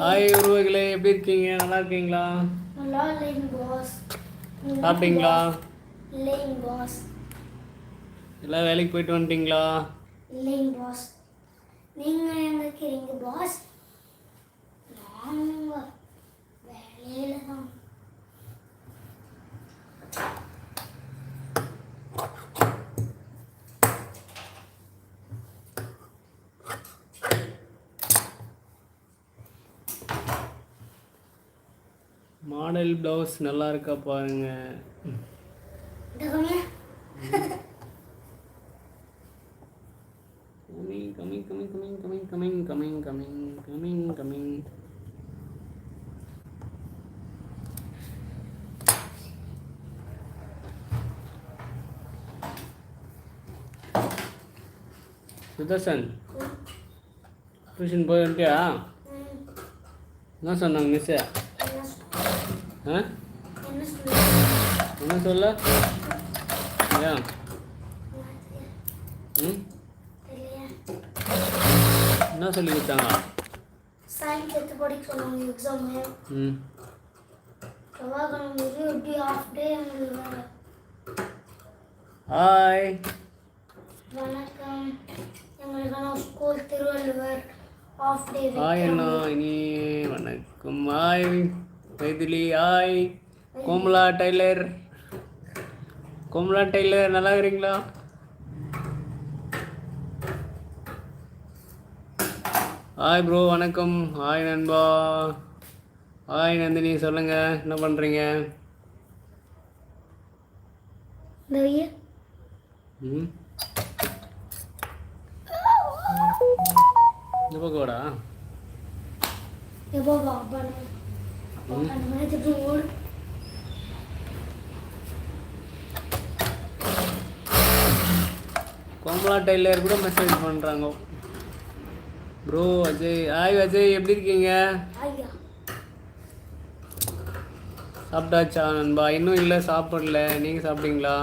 Hi உருவகளே எப்படி இருக்கீங்க? நல்லா இருக்கீங்களா? சாப்பிட்டீங்களா? எல்லாம் வேலைக்கு போயிட்டு வந்துட்டீங்களா? இல்லைங்க பாஸ் நீங்க எங்க இருக்கிறீங்க பாஸ் நாங்க வேலையில தான். மாடல் ப்ளவுஸ் நல்லா இருக்கா பாருங்க. Coming coming coming coming coming coming coming coming coming coming Sudarshan tuition போய் வந்துட்டியா? என்ன சொன்னாங்க மிஸ்ஸு என்ன சொல்ல? ஏன்? ம்? என்ன சொல்லி கொடுத்தாங்க? சயின்ஸ் எடுத்து படிக்க சொன்னாங்க எக்ஸாமு ம். செவ்வாய்க்கிழமை எப்படி ஆஃப் டே ஹாய் வணக்கம். எங்களுக்கான school Thiruvalluvar of day hi அண்ணா இனி வணக்கம். Hi Mythili hi Komala tailor. Komala tailor நல்லா இருக்கிறீங்களா? ஹாய் ப்ரோ வணக்கம். ஹாய் நண்பா. ஹாய் நந்தினி சொல்லுங்க என்ன பண்ணுறீங்க ம். இந்த பக்கம் வாடா கோமலா டெய்லர் கூட மெசேஜ் பண்ணுறாங்க ப்ரோ அஜய். ஹாய் அஜய். எப்படி இருக்கீங்க? சாப்பிட்டாச்சா நண்பா? இன்னும் இல்லை சாப்பிடல. நீங்கள் சாப்பிட்டீங்களா?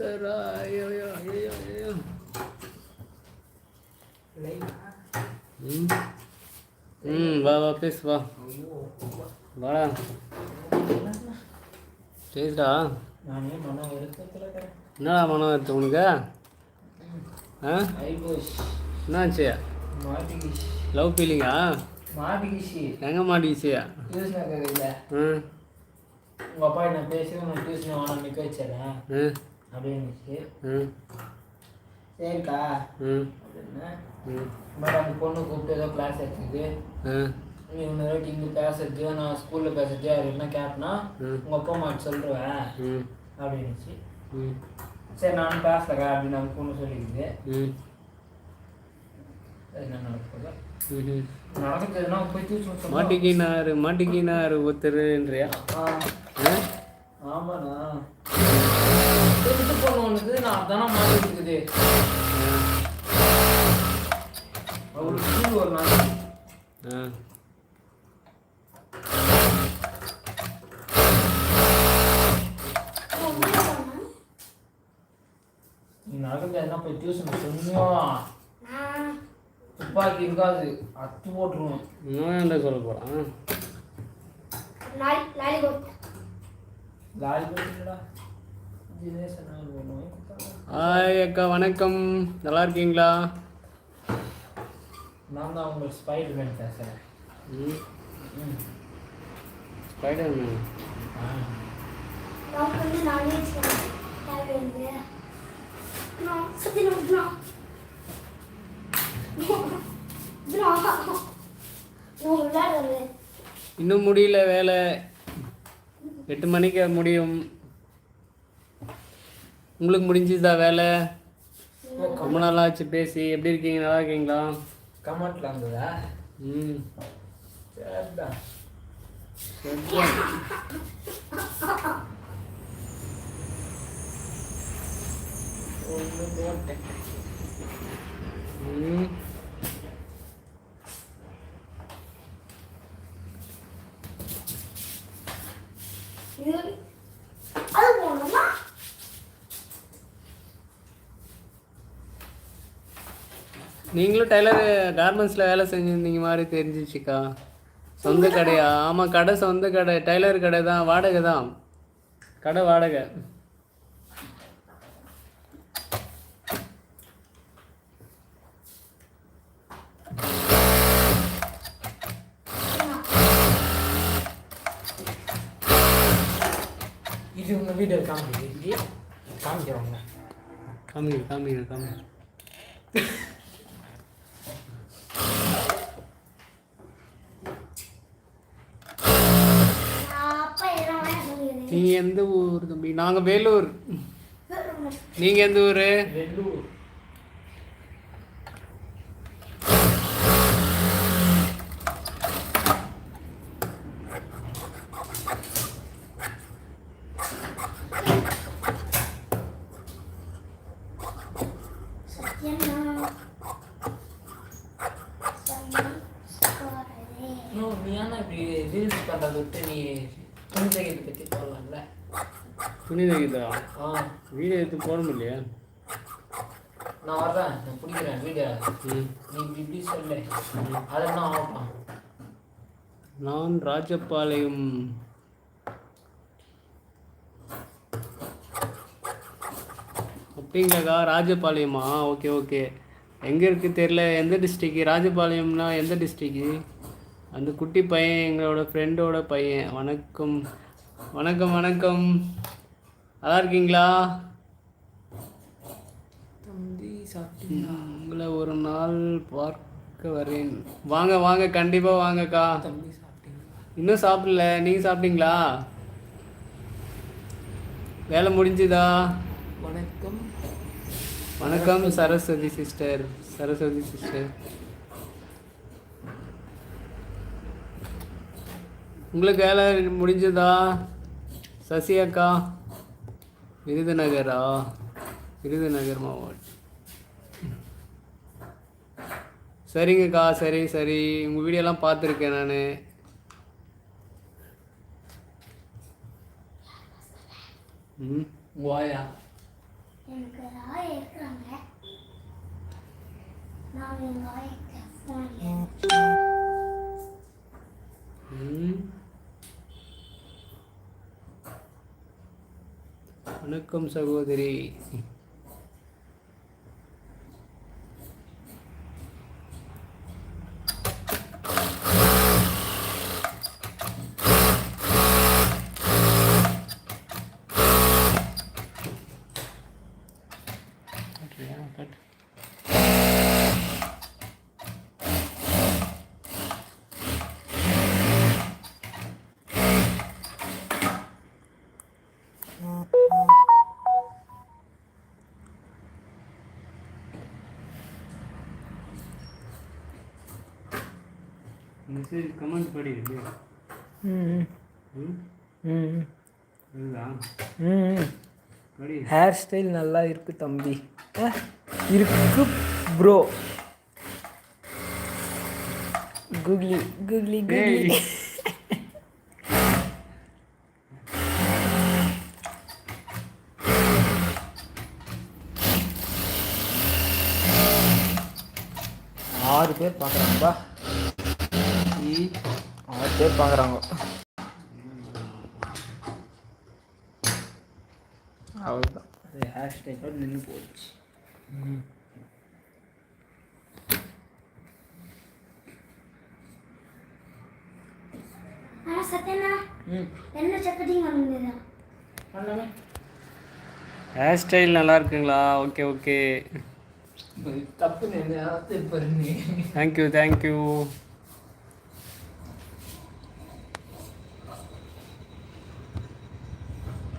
சார் ஐயோ ஐயோ ஐயோ ம் வா வா பேசு வா வாடா பேசுடா நானே என்னடா மனம் வருது உனக்கு? ஆ? என்னாச்சு? லவ் ஃபீலிங்கா எங்கே மாட்டிக்கிச்சியா ம் உங்கள் அப்பா என்ன பேசி உனக்கு டியூஷன் வேணாம் நிற்க வச்சிடறேன் ம் அப்படின்னுச்சு ம். சரிக்கா. ம். அப்படின்னு ம். பட் அந்த பொண்ணு கூப்பிட்டு ஏதோ கிளாஸ் எடுத்துது ம் வாட்டி இங்கே பேசுறது நான் ஸ்கூலில் பேசுறது யார் என்ன கேட்பனா. உங்கள் அப்பா அம்மா சொல்லிடுவேன் ம். அப்படின்னுச்சு. சரி நானும் பேசலக்கா அப்படின்னு அந்த பொண்ணு சொல்லிக்குது அது என்ன நடக்குது? நடக்குதுன்னா போய் சொன்னா மாட்டிக்கினாரு மாட்டிக்கினாரு ஒருத்தருன்றியா? ஆமாண்ணா. திருட்டு பொண்ணு ஒண்ணுது நான் அதானே மாட்டிட்டு இருக்குது. அவளுக்கு கீழ் ஒரு நாள். ஆ. நீ நடக்குது என்ன போய் டியூஷன் சொன்னியோ? துப்பாக்கி இருக்காது. அத்து போட்டுருவோம் என்ன சொல்ல போகிறான் லாலி லாலிபாப் லாரி ஹாய் அக்கா வணக்கம் நல்லா இருக்கீங்களா நான் தான் உங்கள் ஸ்பைடர்மேன் பேசுகிறேன் ஸ்பைடர்மேன் இன்னும் முடியல வேலை எட்டு மணிக்கு முடியும் உங்களுக்கு முடிஞ்சுதா வேலை? ரொம்ப நாள் ஆச்சு பேசி. எப்படி இருக்கீங்க? நல்லா இருக்கீங்களா? கமெண்ட்ல இருந்ததா ம். சரிதான் ஒன்று ம். நீங்களும் டெய்லர் கார்மெண்ட்ஸில் வேலை செஞ்சுருந்தீங்க மாதிரி தெரிஞ்சிச்சுக்கா சொந்த கடையா? ஆமாம் கடை சொந்த கடை. டெய்லர் கடை தான் வாடகை தான். கடை வாடகை. இது உங்க வீடு காமிக்குது இல்லையே காமிக்கிறோங்க காமிங்க. காமிங்க காமிங்க நான் அப்பா எல்லாம் வேணா சொல்லிடுறேன் நீங்கள் எந்த ஊர் தம்பி? நாங்கள் வேலூர். நீங்கள் எந்த ஊர் வெள்ளூர் சத்யனா சத்யன் சோரரே இன்னும் நீ ஏன்னா இப்படி ரீல்ஸ் பண்ணுறத விட்டு நீ துணி தைக்கிறது பற்றி போடலாம்ல துணி தைக்குதா ஆ வீடியோ எடுத்து போட முடியலையா நான் வர்றேன். நான் பிடிக்கிறேன் வீடியோ நீ இப்படி இப்படி சொல்லு. அதெல்லாம் ஆகலாம் நான் ராஜபாளையம். அப்படிங்களாக்கா ராஜபாளையமா? Okay okay. எங்கே இருக்குது தெரில எந்த டிஸ்ட்ரிக்கு ராஜபாளையம்னா எந்த டிஸ்ட்ரிக்கு அந்த குட்டி பையன் எங்களோட ஃப்ரெண்டோட பையன். வணக்கம். வணக்கம் வணக்கம். நல்லா இருக்கீங்களா தம்பி சாப்பிட்டீங்களா? உங்களை ஒரு நாள் பார்க்க வரேன். வாங்க வாங்க கண்டிப்பாக வாங்கக்கா. தம்பி சாப்பிட்டீங்களா? இன்னும் சாப்பிடல. நீங்கள் சாப்பிட்டீங்களா? வேலை முடிஞ்சுதா? வணக்கம். வணக்கம் சரஸ்வதி சிஸ்டர். சரஸ்வதி சிஸ்டர். உங்களுக்கு வேலை முடிஞ்சதா? சசி அக்கா விருதுநகரா? விருதுநகர் மாவட்டம். சரிங்கக்கா சரி சரி. உங்கள் வீடியோலாம் பார்த்துருக்கேன் நான். ம் வாயா? ம். வணக்கம் சகோதரி கட்டுறியா? கட்டு. மெசேஜ் கமெண்ட் படி இல்லையா ம் ம்? ம். ஹேர் ஸ்டைல் நல்லா இருக்கு தம்பி. இருக்கு ப்ரோ குக்லி குக்லி குக்லி. ஆறு பேர் பார்க்குறாங்கப்பா பேர் பார்க்குறாங்க அவ்வளோதான் ஸ்டைலோட நின்று போச்சு. ஹேர் ஸ்டைல் நல்லா இருக்குங்களா? ஓகே ஓகே தப்பு தேங்க்யூ தேங்க்யூ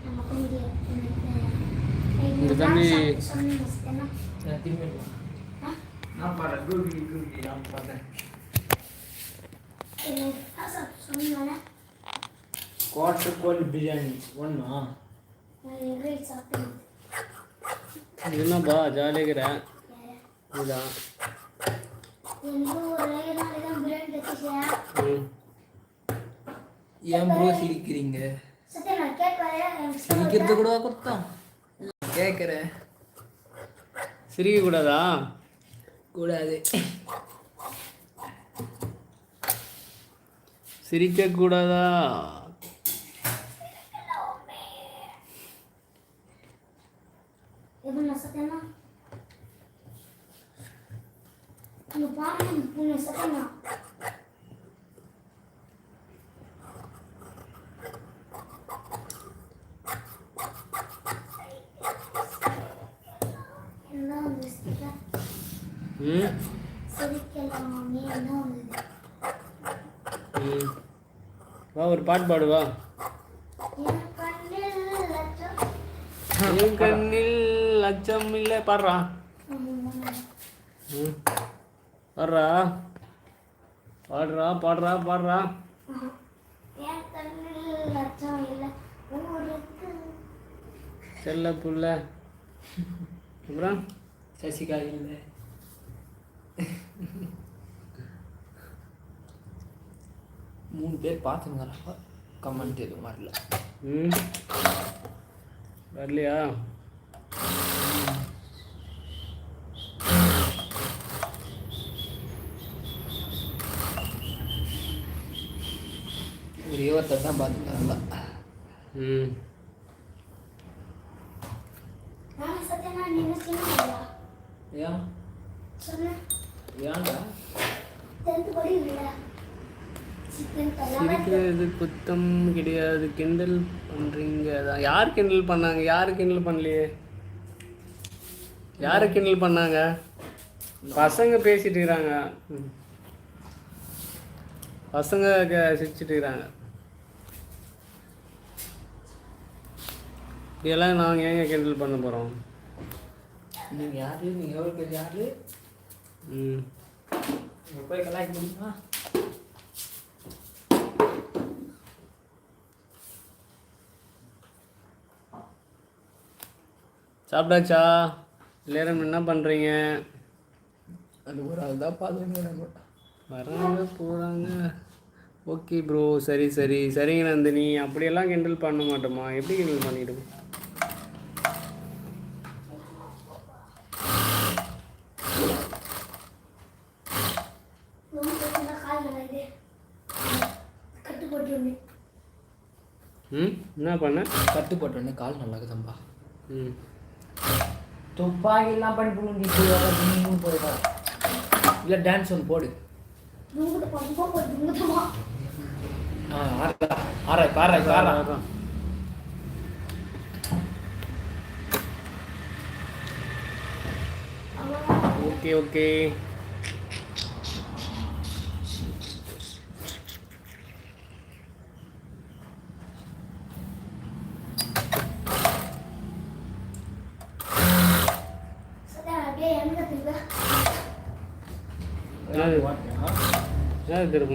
நமக்கு இங்கே இந்த தம்பி சொன்னீங்க சத்யனா நான் திரும்பி நான் பாடுறேன் குக்லி குக்லி நான் பார்த்தேன் எனக்கு சொன்னால குவார்டர் கோழி பிரியாணி ஒன்றா நான் எங்கே சாப்பிட்டேன் என்னப்பா ஜாலியாக இருக்கிறேன் இதுதான் எனக்கு ஒரே நாள் தான் பிரியாணி வச்சுச்சேன் ம். ஏன் ப்ரோ சிரிக்கிறீங்க? சிரிக்கிறது கூட குத்தம் கேட்குறேன் சிரிக்கக்கூடாதா? கூடாது. சிரிக்கக்கூடாதா? பாருங்க பூனை சத்யனா என்ன வந்து சிரிக்க ம் சிரிக்கலாமே என்ன வந்தது ம் வா ஒரு பாட்டு பாடுவா? என் கண்ணில் லட்சம் இல்லை பாடுறா பாடுறா. பாடுறா பாடுறா பாடுறா. செல்ல புள்ள. அப்புறம்? சசிகா இல்லை. மூணு பேர் பார்த்துங்கிறாங்க கமெண்ட் எதுவும் வரல. ம். வரலையா? ஒரே ஒருத்தர் தான் பார்த்துக்கிறாங்க ம். ஏன் சொன்னேன் ஏன்டா டென்த் படி இல்லை சிக்கன் சிரிக்கிறது குத்தம் கிடையாது கிண்டல் பண்ணுறீங்க அதான் யார் கிண்டல் பண்ணாங்க? யார் கிண்டல் பண்ணலையே? யார் கிண்டல் பண்ணாங்க? பசங்க பேசிட்டு இருக்கிறாங்க. பசங்க சிரிச்சிட்டு இருக்கிறாங்க. இதெல்லாம் நாங்கள் ஏங்க கிண்டல் பண்ண போகிறோம் நீங்கள் யாரு? நீங்கள் எவ்வளோ பேர் யாரு? ம். போய் கலாய்க்க முடியுமா? சாப்பிட்டாச்சா? எல்லாரும் என்ன பண்ணுறீங்க அது ஒரு ஆள் தான் பார்த்துக்கிறாங்க வராங்க போகிறாங்க ஓகே ப்ரோ சரி சரி. சரிங்க நந்தினி. அப்படியெல்லாம் கிண்டல் பண்ண மாட்டோமா? எப்படி கிண்டல் பண்ணிடுவோம் ம்? என்ன பண்ண? கட்டு போட்டோடனே கால் நல்லா இருக்குதம்பா ம். துப்பாக்கிலாம் பண்ணி புழுங்கி போயிடா இல்லை டான்ஸ் ஒன்று போடு. ஆறா ஆறா அதான். ஓகே ஓகே சத்யா அப்படியே எங்க திரும்ப என்னது ஒரு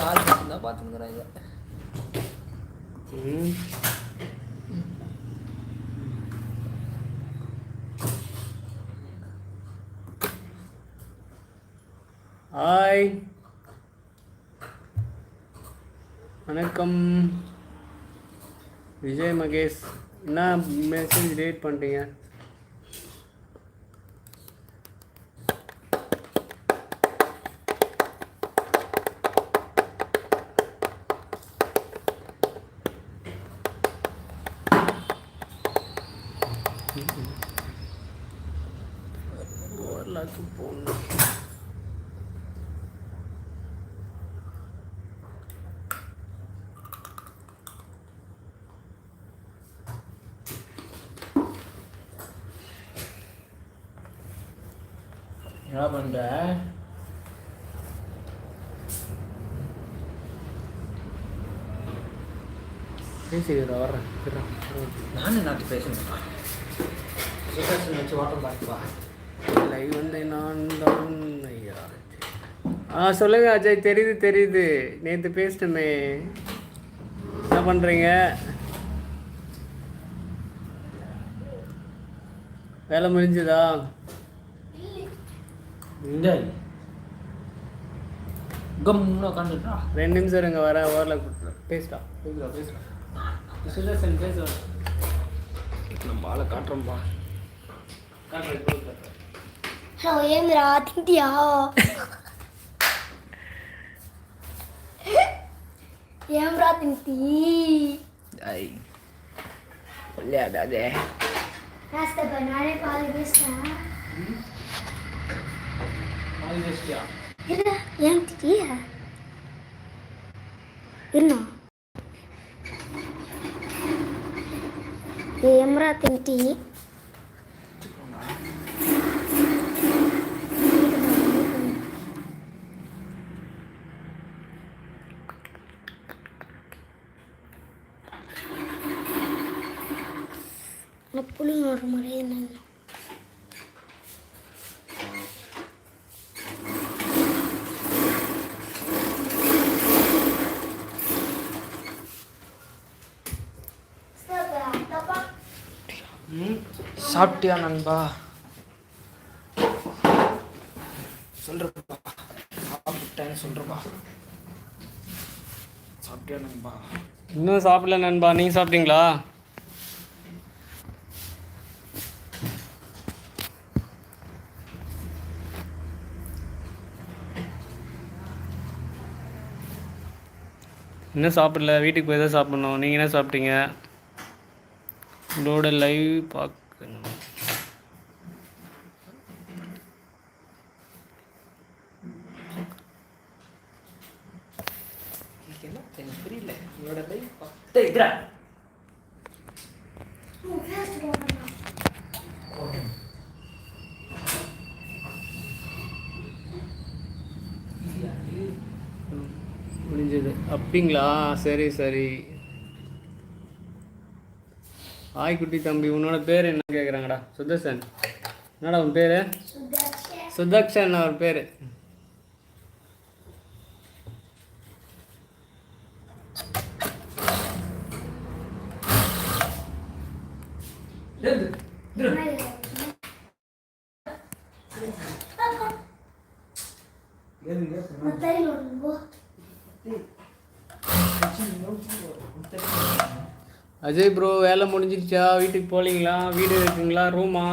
ஆள் மட்டும்தான் பார்த்துக்கிறாங்க ம். ஹாய் வணக்கம். விஜய் மகேஷ் என்ன மெசேஜ் டேட் பண்ணுறீங்க ஓரளவுக்கு போகணும் என்ன பண்ணுற பேசிக்கிறா வர்றேன். நானும் நாட்டு பேசணும். சுதர்ஷன் வச்சு வாட்டர் பாட்டிப்பா லைவ் வந்து நான் தான் ஐயா ஆ சொல்லுங்க அஜய் தெரியுது தெரியுது. நேற்று பேசிட்டோமே. என்ன பண்ணுறீங்க வேலை முடிஞ்சுதா? கம்முன்னு உட்காந்துட்டா ரெண்டு நிமிஷம் இருங்க வர ஓரில் கொடுத்துறேன் பேசுடா பேசுடா பேசுடா சுதர்சன் பேசுகிறேன் நம்ம ஆளை காட்டுறோம்ப்பா ஹலோ ஏந்திரா திண்டியா ஏம்ரா திண்டி ஐ விளையாடாதே. நானே பாதி பேசுகிறேன் manifestia. Era yang dia. Ino. Emra tinti. சாப்பிட்டியா நண்பா? சொல்றப்பா சாப்பிட்டேன்னு சொல்றப்பா சாப்பிட்டியா நண்பா? இன்னும் சாப்பிடல நண்பா. நீங்கள் சாப்பிட்டீங்களா? இன்னும் சாப்பிடல. வீட்டுக்கு போய் தான் சாப்பிட்ணும். நீங்கள் என்ன சாப்பிட்டீங்க? உங்களோட லைவ் பார்க்க எனக்கு புரியல. உன்னோட லைஃப் பத்து இதுரா முடிஞ்சது. அப்படிங்களா? சரி சரி. ஆய்க்குட்டி தம்பி உன்னோட பேர் என்ன கேட்குறாங்கடா சுதர்சன். என்னடா உன் பேர்? சுதக்ஷன் அவர் பேர். அஜய் ப்ரோ வேலை முடிஞ்சிருச்சா? வீட்டுக்கு போகலீங்களா வீடு இருக்குங்களா? ரூமா?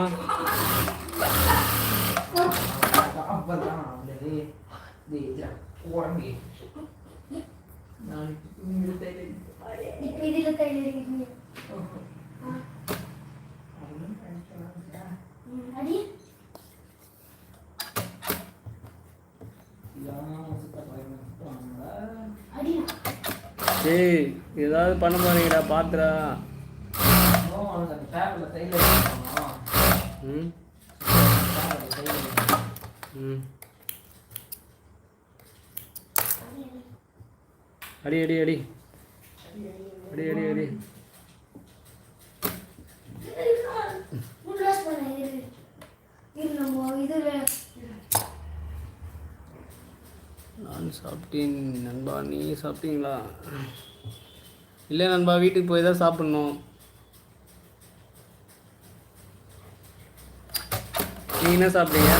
அடி. ஏய் ஏதாவது பண்ண போறீங்கடா பாத்துரா ம்? ம். அடி அடி அடி. அடி அடி அடி. நான் சாப்பிட்டேன் நண்பா நீங்கள் சாப்பிட்டீங்களா? இல்லை நண்பா வீட்டுக்கு போய் தான் சாப்பிட்ணும். நீங்கள் என்ன சாப்பிட்டீங்க?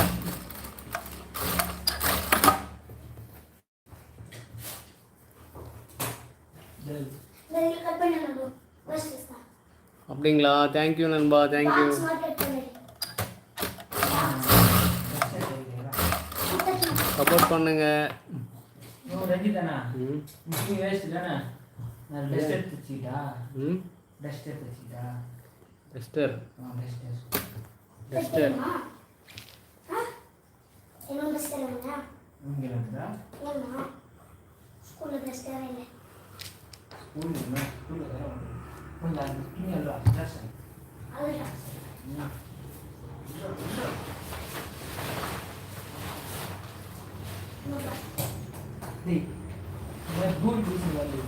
அப்படிங்களா? தேங்க்யூ நண்பா தேங்க்யூ சப்போர்ட் பண்ணுங்கள் ரஞ்சிதானா ம் நீ வேஸ்ட் தானே நான் டஸ்ட் எடுத்து வச்சுக்கிட்டா ம் டஸ்ட் எடுத்து வச்சுக்கிட்டா டெஸ்டர் ஆ டஸ்ட் டெஸ்டர் என்ன பெஸ்ட் இல்லையா இங்கே இருக்குதா ஏமா ஸ்கூல்ல பெஸ்ட் இல்லை ஸ்கூலில் என்ன ஸ்கூலில் வேறு கொஞ்சம் அந்த துணி எல்லாம் ட்ரெஸ் அதுதான் டேய் நான் கூல் பீஸ் வந்து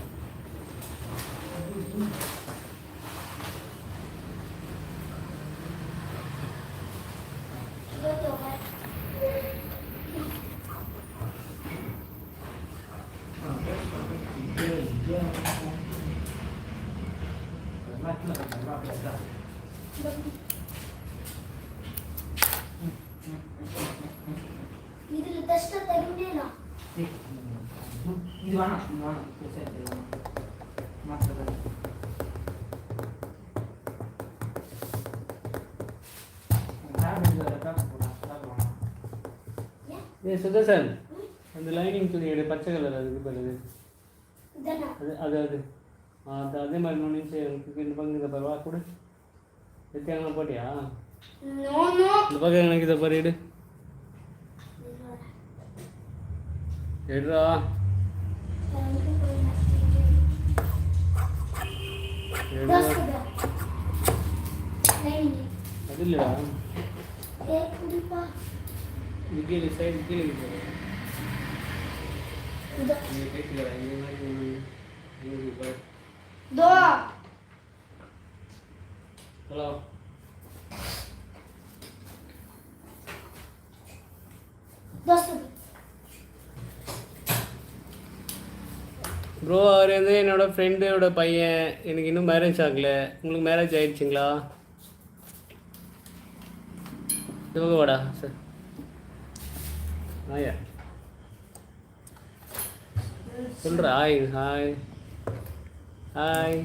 இதுல டெஸ்ட் தருணேனா இது வேணாம் இது வேணாம் பெருசா இது வேணாம் மாற்றுறது ஏ சுதர்சன் அந்த லைனிங் துணி எடு பச்சை கலர் அதுக்கு பிறகு அது அது அது. அது அதே மாதிரி நுழைச்சு எனக்கு இந்த பக்கம் இதை பரவா கூட. எத்தியாங்க போட்டியா? இந்த பக்கம் எனக்கு இதை பாரு எடு. எடுறா. எடுறா அது இல்லைடா இது கீழே சைடு கீழே இருக்கு. இங்க கைக்குள்ள இங்க மாதிரி ஒண்ணு. இங்க இருக்கு பாரு. ஹலோ ப்ரோ அவர் வந்து என்னோட ஃப்ரெண்டோட பையன் எனக்கு இன்னும் மேரேஜ் ஆகல உங்களுக்கு மேரேஜ் ஆயிடுச்சுங்களா இவங்க வாடா சார் ஆயா சொல்கிறா ஹாய் ஹாய் ஹாய்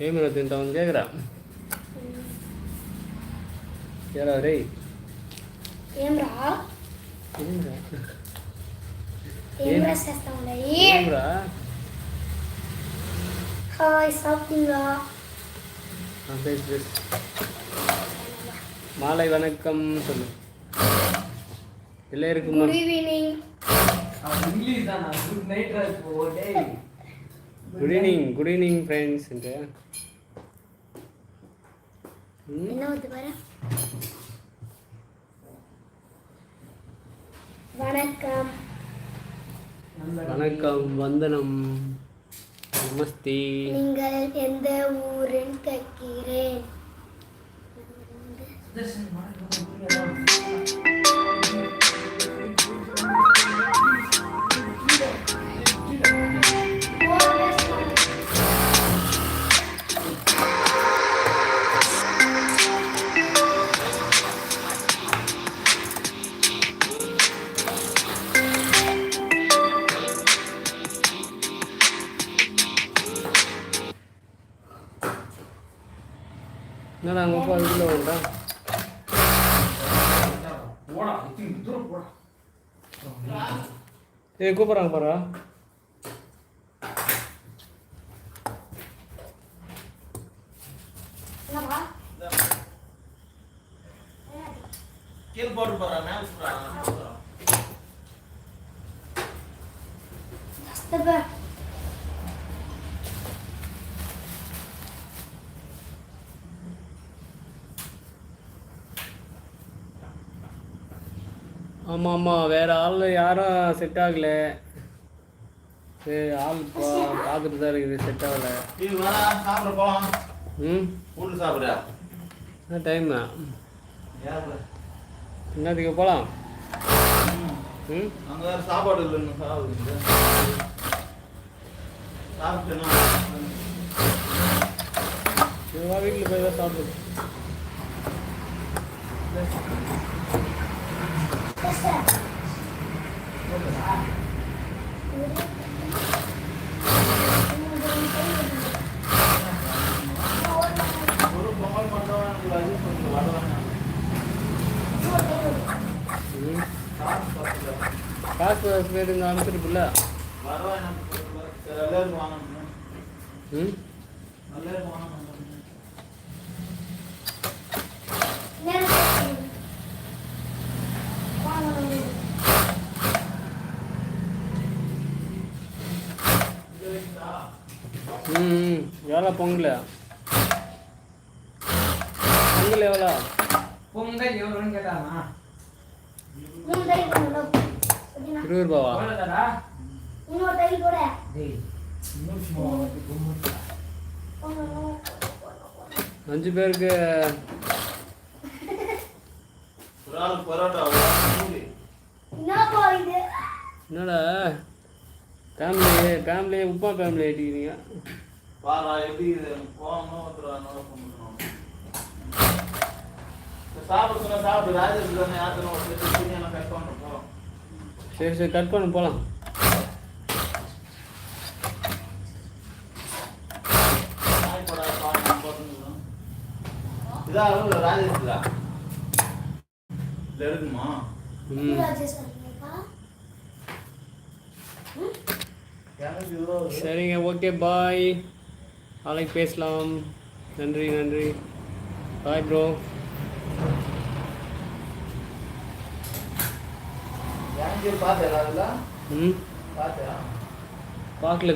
ఏమి తింటామని కేకరా ఎరా రే ఏమ్రా ఏమిరా ఏం రాసేస్తా ఉన్నాయి ఏమిరా హాయ్ சாப்பிட்டீங்களா பேசு பேசு மாலை வணக்கம் சொல்லு எல்லாருக்கும் குட் ஈவினிங் இங்கிலீஷ் தான் குட் நைட் ஓ டேய் good evening good evening friends என்ன வந்து பாரு வணக்கம். வணக்கம் வந்தனம். நமஸ்தே. நீங்கள் எந்த ஊரில் கேட்கிறேன் ஏ கூப்பிட்றாங்க பாரா என்னப்பா ஆமாம் ஆமாம் வேறு ஆள் யாரும் செட் ஆகலை. சரி ஆள் பா பார்த்துட்டு தான் இருக்குது செட் ஆகலை. ம்? வீட்டு சாப்பிடுறியா என்ன டைம் யாரு என்னத்துக்கு போகலாம் ம். அங்க வேற சாப்பாடு இல்லைன்னு சாப்பிடுங்க சாப்பிட்டேன்னா வீட்டில் போய் தான் சாப்பிடு ஒரு பொங்கல் மட்டும் எனக்கு அது கொஞ்சம் வரவேன் ம் காசு பேர் இங்கே வாங்கணும். ம்? எல்லாரும் வாங்கணும் இது வைத்தா ம் எவ்வளோ பொங்கல்? பொங்கல் எவ்வளோ? பொங்கல் எவ்வளோன்னு கேட்டானா இருபது ரூபாவா? அஞ்சு பேருக்கு. என்னடா? ஃபேமிலி ஃபேமிலி உப்பா ஃபேமிலி ஆகிட்டீங்க பாரா எப்படி இது? போகணும் சாப்பிட சொன்னா சாப்பிடு. ராஜேஷ் தானே யாத்திரம் ஒரு செட்டு துணி எல்லாம் கட் பண்ண சரி சரி கட் பண்ண போகலாம் இதான் ராஜேஷ்ல இது இருக்குமா ம் ராஜேஷ் சொன்னீங்கப்பா எனக்கு இவ்வளோ சரிங்க ஓகே பாய் நாளைக்கு பேசலாம். நன்றி நன்றி. பாய் ப்ரோ பார்க்கல